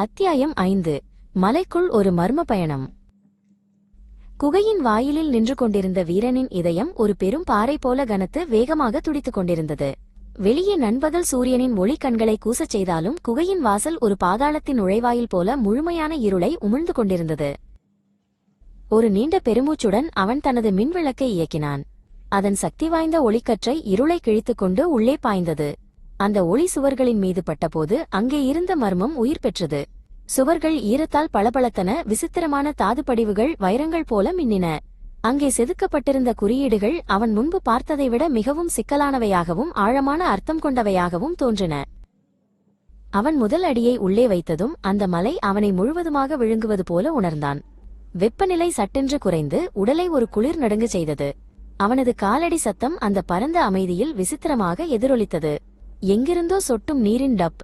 அத்தியாயம் ஐந்து. மலைக்குள் ஒரு மர்ம பயணம். குகையின் வாயிலில் நின்று கொண்டிருந்த வீரனின் இதயம் ஒரு பெரும் பாறை போல கனத்து வேகமாக துடித்துக் கொண்டிருந்தது. வெளியே நண்பகல் சூரியனின் ஒளி கண்களை கூசச் செய்தாலும் குகையின் வாசல் ஒரு பாதாளத்தின் நுழைவாயில் போல முழுமையான இருளை உமிழ்ந்து கொண்டிருந்தது. ஒரு நீண்ட பெருமூச்சுடன் அவன் தனது மின்விளக்கை இயக்கினான். அதன் சக்தி வாய்ந்த ஒளிக்கற்றை இருளை கிழித்துக் கொண்டு உள்ளே பாய்ந்தது. அந்த ஒளி சுவர்களின் மீது பட்டபோது அங்கே இருந்த மர்மம் உயிர் பெற்றது. சுவர்கள் ஈரத்தால் பளபளத்தன விசித்திரமான தாது படிவுகள் வைரங்கள் போல மின்னின. அங்கே செதுக்கப்பட்டிருந்த குறியீடுகள் அவன் முன்பு பார்த்ததை விட மிகவும் சிக்கலானவையாகவும் ஆழமான அர்த்தம் கொண்டவையாகவும் தோன்றின. அவன் முதல் அடியை உள்ளே வைத்ததும் அந்த மலை அவனை முழுவதுமாக விழுங்குவது போல உணர்ந்தான். வெப்பநிலை சட்டென்று குறைந்து உடலை ஒரு குளிர் நடுங்கு செய்தது. அவனது காலடி சத்தம் அந்த பரந்த அமைதியில் விசித்திரமாக எதிரொலித்தது. எங்கிருந்தோ சொட்டும் நீரின் டப்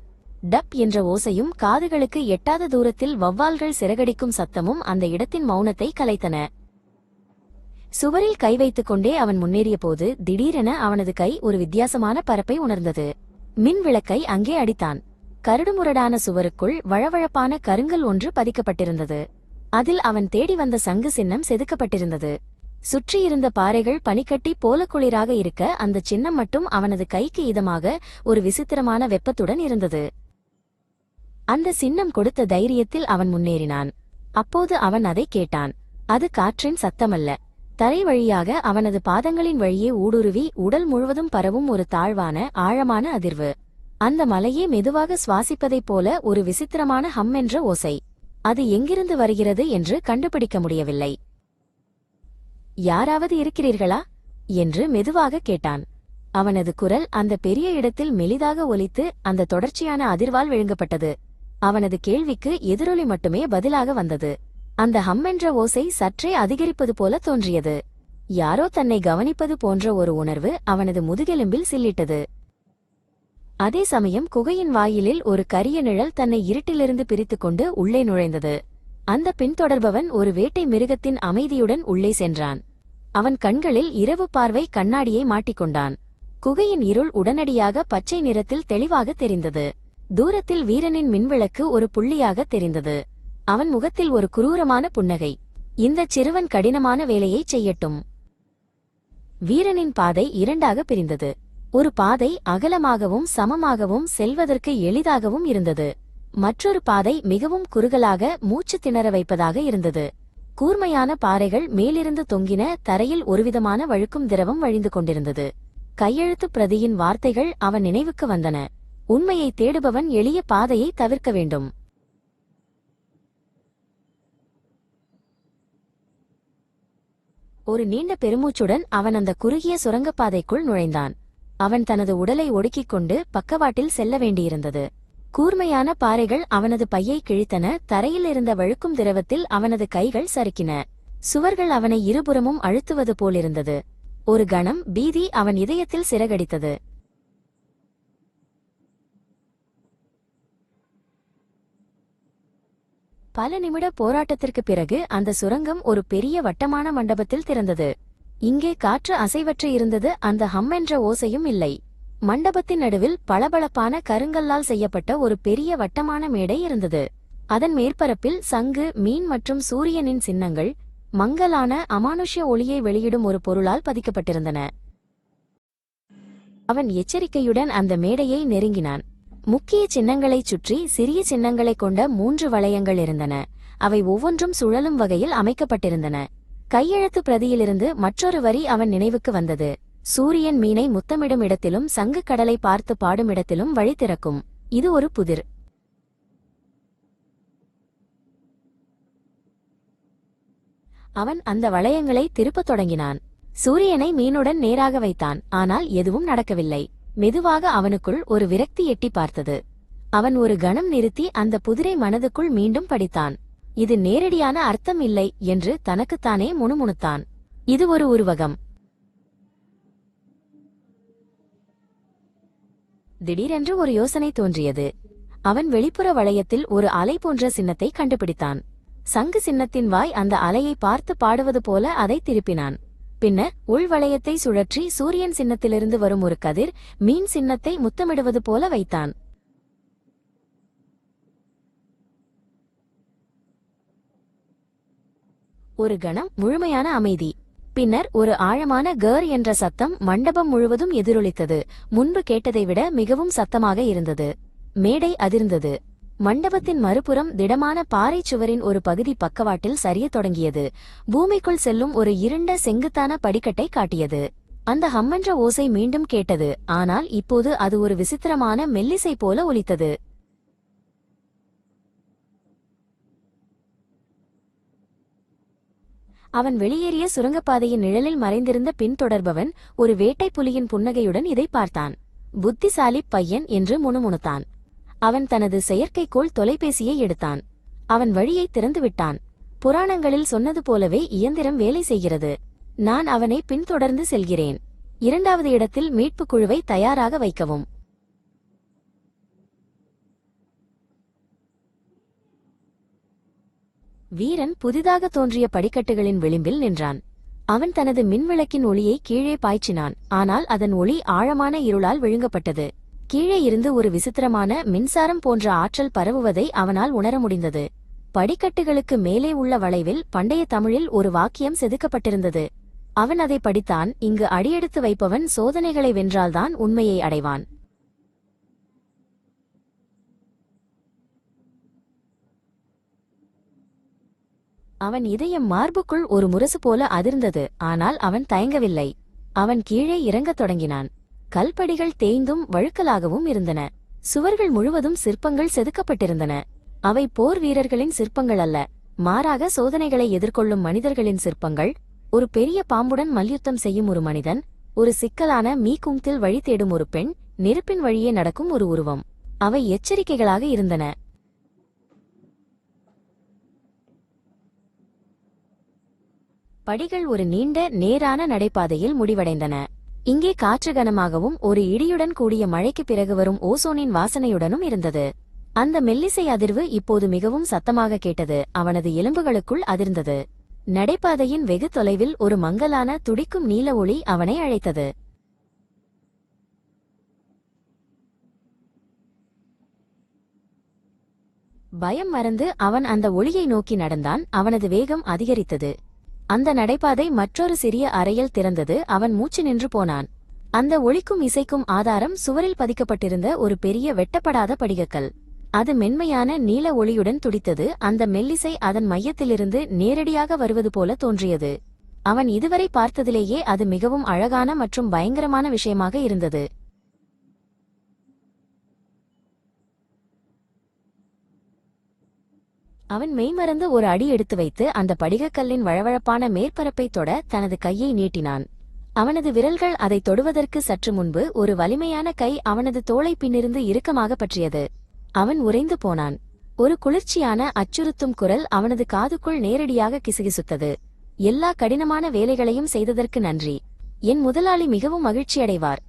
டப் என்ற ஓசையும் காதுகளுக்கு எட்டாத தூரத்தில் வவ்வால்கள் சிறகடிக்கும் சத்தமும் அந்த இடத்தின் மௌனத்தை கலைத்தன. சுவரில் கை வைத்துக் கொண்டே அவன் முன்னேறிய போது திடீரென அவனது கை ஒரு வித்தியாசமான பரப்பை உணர்ந்தது. மின் விளக்கை அங்கே அடித்தான். கரடுமுரடான சுவருக்குள் வழவழப்பான கருங்கல் ஒன்று பதிக்கப்பட்டிருந்தது. அதில் அவன் தேடி வந்த சங்கு சின்னம் செதுக்கப்பட்டிருந்தது. சுற்றியிருந்த பாறைகள் பனிக்கட்டி போல குளிராக இருக்க அந்த சின்னம் மட்டும் அவனது கைக்கு இதமாக ஒரு விசித்திரமான வெப்பத்துடன் இருந்தது. அந்த சின்னம் கொடுத்த தைரியத்தில் அவன் முன்னேறினான். அப்போது அவன் அதை கேட்டான். அது காற்றின் சத்தமல்ல. தரை வழியாக அவனது பாதங்களின் வழியே ஊடுருவி உடல் முழுவதும் பரவும் ஒரு தாழ்வான ஆழமான அதிர்வு. அந்த மலையே மெதுவாக சுவாசிப்பதைப் போல ஒரு விசித்திரமான ஹம் என்ற ஓசை. அது எங்கிருந்து வருகிறது என்று கண்டுபிடிக்க முடியவில்லை. யாராவது இருக்கிறீர்களா? என்று மெதுவாக கேட்டான். அவனது குரல் அந்த பெரிய இடத்தில் மெலிதாக ஒலித்து அந்த தொடர்ச்சியான அதிர்வால் விழுங்கப்பட்டது. அவனது கேள்விக்கு எதிரொலி மட்டுமே பதிலாக வந்தது. அந்த ஹம்மென்ற ஓசை சற்றே அதிகரிப்பது போல தோன்றியது. யாரோ தன்னை கவனிப்பது போன்ற ஒரு உணர்வு அவனது முதுகெலும்பில் சில்லிட்டது. அதே சமயம் குகையின் வாயிலில் ஒரு கரிய நிழல் தன்னை இருட்டிலிருந்து பிரித்துக்கொண்டு உள்ளே நுழைந்தது. அந்த பின்தொடர்பவன் ஒரு வேட்டை மிருகத்தின் அமைதியுடன் உள்ளே சென்றான். அவன் கண்களில் இரவு பார்வை கண்ணாடியை மாட்டிக்கொண்டான். குகையின் இருள் உடனடியாக பச்சை நிறத்தில் தெளிவாக தெரிந்தது. தூரத்தில் வீரனின் மின்விளக்கு ஒரு புள்ளியாக தெரிந்தது. அவன் முகத்தில் ஒரு குரூரமான புன்னகை. இந்தச் சிறுவன் கடினமான வேலையை செய்யட்டும். வீரனின் பாதை இரண்டாக பிரிந்தது. ஒரு பாதை அகலமாகவும் சமமாகவும் செல்வதற்கு எளிதாகவும் இருந்தது. மற்றொரு பாதை மிகவும் குறுகலாக மூச்சு திணற வைப்பதாக இருந்தது. கூர்மையான பாறைகள் மேலிருந்து தொங்கின தரையில் ஒருவிதமான வழுக்கும் திரவம் வழிந்து கொண்டிருந்தது. கையெழுத்து பிரதியின் வார்த்தைகள் அவன் நினைவுக்கு வந்தன. உண்மையை தேடுபவன் எளிய பாதையை தவிர்க்க வேண்டும். ஒரு நீண்ட பெருமூச்சுடன் அவன் அந்த குறுகிய சுரங்கப்பாதைக்குள் நுழைந்தான். அவன் தனது உடலை ஒடுக்கிக் கொண்டு பக்கவாட்டில் செல்ல வேண்டியிருந்தது. கூர்மையான பாறைகள் அவனது பையை கிழித்தன தரையில் இருந்த வழுக்கும் திரவத்தில் அவனது கைகள் சறுக்கின. சுவர்கள் அவனை இருபுறமும் அழுத்துவது போலிருந்தது. ஒரு கணம் பீதி அவன் இதயத்தில் சிறகடித்தது. பல நிமிட போராட்டத்திற்கு பிறகு அந்த சுரங்கம் ஒரு பெரிய வட்டமான மண்டபத்தில் திறந்தது. இங்கே காற்று அசைவற்று இருந்தது அந்த ஹம் என்ற ஓசையும் இல்லை. மண்டபத்தின் நடுவில் பளபளப்பான கருங்கல்லால் செய்யப்பட்ட ஒரு பெரிய வட்டமான மேடை இருந்தது. அதன் மேற்பரப்பில் சங்கு மீன் மற்றும் சூரியனின் சின்னங்கள் மங்கலான அமானுஷ்ய ஒளியை வெளியிடும் ஒரு பொருளால் பதிக்கப்பட்டிருந்தன. அவன் எச்சரிக்கையுடன் அந்த மேடையை நெருங்கினான். முக்கிய சின்னங்களைச் சுற்றி சிறிய சின்னங்களைக் கொண்ட மூன்று வளையங்கள் இருந்தன. அவை ஒவ்வொன்றும் சுழலும் வகையில் அமைக்கப்பட்டிருந்தன. கையெழுத்து பிரதியிலிருந்து மற்றொரு வரி அவன் நினைவுக்கு வந்தது. சூரியன் மீனை முத்தமிடும் இடத்திலும் சங்கு கடலை பார்த்து பாடும் இடத்திலும் வழி திறக்கும். இது ஒரு புதிர். அவன் அந்த வளையங்களை திருப்பத் தொடங்கினான். சூரியனை மீனுடன் நேராக வைத்தான். ஆனால் எதுவும் நடக்கவில்லை. மெதுவாக அவனுக்குள் ஒரு விரக்தி எட்டி பார்த்தது. அவன் ஒரு கணம் நிறுத்தி அந்த புதிரை மனதுக்குள் மீண்டும் படித்தான். இது நேரடியான அர்த்தம் இல்லை என்று தனக்குத்தானே முணுமுணுத்தான். இது ஒரு உருவகம். திடீரென்று ஒரு யோசனை தோன்றியது. அவன் வெளிப்புற வளையத்தில் ஒரு அலை போன்ற சின்னத்தை கண்டுபிடித்தான். சங்கு சின்னத்தின் வாய் அந்த அலையை பார்த்து பாடுவது போல அதை திருப்பினான். பின்னர் உள்வளையத்தை சுழற்றி சூரியன் சின்னத்திலிருந்து வரும் ஒரு கதிர் மீன் சின்னத்தை முத்தமிடுவது போல வைத்தான். ஒரு கணம் முழுமையான அமைதி. பின்னர் ஒரு ஆழமான கர் என்ற சத்தம் மண்டபம் முழுவதும் எதிரொலித்தது. முன்பு கேட்டதை விட மிகவும் சத்தமாக இருந்தது. மேடை அதிர்ந்தது. மண்டபத்தின் மறுபுறம் திடமான பாறைச் சுவரின் ஒரு பகுதி பக்கவாட்டில் சரியத் தொடங்கியது. பூமிக்குள் செல்லும் ஒரு இருண்ட செங்குத்தான படிக்கட்டை காட்டியது. அந்த ஹம்மென்ற ஓசை மீண்டும் கேட்டது. ஆனால் இப்போது அது ஒரு விசித்திரமான மெல்லிசை போல ஒலித்தது. அவன் வெளியேறிய சுரங்கப்பாதையின் நிழலில் மறைந்திருந்த பின்தொடர்பவன் ஒரு வேட்டை புலியின் புன்னகையுடன் இதை பார்த்தான். புத்திசாலி பையன் என்று முணுமுணுத்தான். அவன் தனது செயற்கைக்கோள் தொலைபேசியை எடுத்தான். அவன் வழியை திறந்துவிட்டான். புராணங்களில் சொன்னது போலவே இயந்திரம் வேலை செய்கிறது. நான் அவனை பின்தொடர்ந்து செல்கிறேன். இரண்டாவது இடத்தில் மீட்புக் குழுவை தயாராக வைக்கவும். வீரன் புதிதாக தோன்றிய படிக்கட்டுகளின் விளிம்பில் நின்றான். அவன் தனது மின்விளக்கின் ஒளியை கீழே பாய்ச்சினான். ஆனால் அதன் ஒளி ஆழமான இருளால் விழுங்கப்பட்டது. கீழே இருந்து ஒரு விசித்திரமான மின்சாரம் போன்ற ஆற்றல் பரவுவதை அவனால் உணர முடிந்தது. படிக்கட்டுகளுக்கு மேலே உள்ள வளைவில் பண்டைய தமிழில் ஒரு வாக்கியம் செதுக்கப்பட்டிருந்தது. அவன் அதை படித்தான் இங்கு அடியெடுத்து வைப்பவன் சோதனைகளை வென்றால்தான் உண்மையை அடைவான். அவன் இதயம் மார்புக்குள் ஒரு முரசு போல அதிர்ந்தது ஆனால் அவன் தயங்கவில்லை. அவன் கீழே இறங்கத் தொடங்கினான். கல்படிகள் தேய்ந்தும் வழுக்கலாகவும் இருந்தன. சுவர்கள் முழுவதும் சிற்பங்கள் செதுக்கப்பட்டிருந்தன. அவை போர் வீரர்களின் சிற்பங்கள் அல்ல. மாறாக சோதனைகளை எதிர்கொள்ளும் மனிதர்களின் சிற்பங்கள். ஒரு பெரிய பாம்புடன் மல்யுத்தம் செய்யும் ஒரு மனிதன் ஒரு சிக்கலான மீகும்த்தில் வழி தேடும் ஒரு பெண் நெருப்பின் வழியே நடக்கும் ஒரு உருவம். அவை எச்சரிக்கைகளாக இருந்தன. படிகள் ஒரு நீண்ட நேரான நடைபாதையில் முடிவடைந்தன. இங்கே காற்று கனமாகவும் ஒரு இடியுடன் கூடிய மழைக்கு பிறகு வரும் ஓசோனின் வாசனையுடனும் இருந்தது. அந்த மெல்லிசை அதிர்வு இப்போது மிகவும் சத்தமாக கேட்டது. அவனது எலும்புகளுக்குள் அதிர்ந்தது. நடைபாதையின் வெகு தொலைவில் ஒரு மங்கலான துடிக்கும் நீல ஒளி அவனை அழைத்தது. பயம் மறந்து அவன் அந்த ஒளியை நோக்கி நடந்தான். அவனது வேகம் அதிகரித்தது. அந்த நடைபாதை மற்றொரு சிறிய அறையில் திறந்தது. அவன் மூச்சு நின்று போனான். அந்த ஒளிக்கும் இசைக்கும் ஆதாரம் சுவரில் பதிக்கப்பட்டிருந்த ஒரு பெரிய வெட்டப்படாத படிகக்கல். அது மென்மையான நீல ஒளியுடன் துடித்தது. அந்த மெல்லிசை அதன் மையத்திலிருந்து நேரடியாக வருவது போல தோன்றியது. அவன் இதுவரை பார்த்ததிலேயே அது மிகவும் அழகான மற்றும் பயங்கரமான விஷயமாக இருந்தது. அவன் மெய்மறந்து ஒரு அடி எடுத்து வைத்து அந்த படிகக்கல்லின் வழவழப்பான மேற்பரப்பை தொட தனது கையை நீட்டினான். அவனது விரல்கள் அதை தொடுவதற்கு சற்று முன்பு ஒரு வலிமையான கை அவனது தோளை பின்னிருந்து இறுக்கமாக பற்றியது. அவன் உறைந்து போனான். ஒரு குளிர்ச்சியான அச்சுறுத்தும் குரல் அவனது காதுக்குள் நேரடியாக கிசுகிசுத்தது. எல்லா கடினமான வேலைகளையும் செய்ததற்கு நன்றி. என் முதலாளி மிகவும் மகிழ்ச்சியடைவார்.